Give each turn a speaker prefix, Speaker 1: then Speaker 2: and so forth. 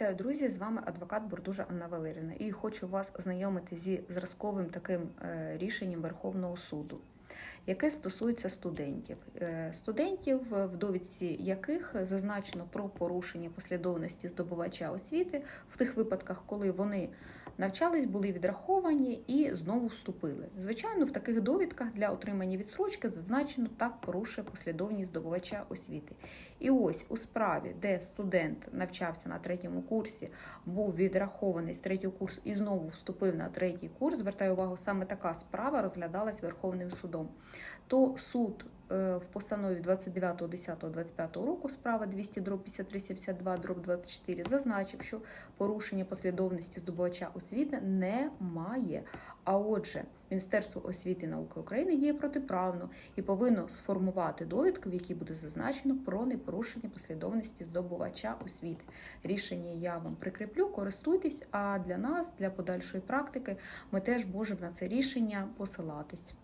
Speaker 1: Вітаю, друзі! З вами адвокат Бурдужа Анна Валерівна. І хочу вас ознайомити зі зразковим таким е, рішенням Верховного суду, яке стосується студентів. Е, Студентів, в довідці яких зазначено про порушення послідовності здобувача освіти в тих випадках, коли вони навчались, були відраховані і знову вступили. Звичайно, в таких довідках для отримання відсрочки зазначено так порушує послідовність здобувача освіти. І ось у справі, де студент навчався на третьому курсі, був відрахований з третього курсу і знову вступив на третій курс. Звертаю увагу, саме така справа розглядалась Верховним судом. То суд е, в постанові 29.10.25 року справа 200 53 72 24 зазначив, що порушення послідовності здобувача освіти немає. А отже, Міністерство освіти і науки України діє протиправно і повинно сформувати довідку, в якій буде зазначено про непорушення послідовності здобувача освіти. Рішення я вам прикріплю, користуйтесь. А для нас, для подальшої практики, ми теж можемо на це рішення посилатись.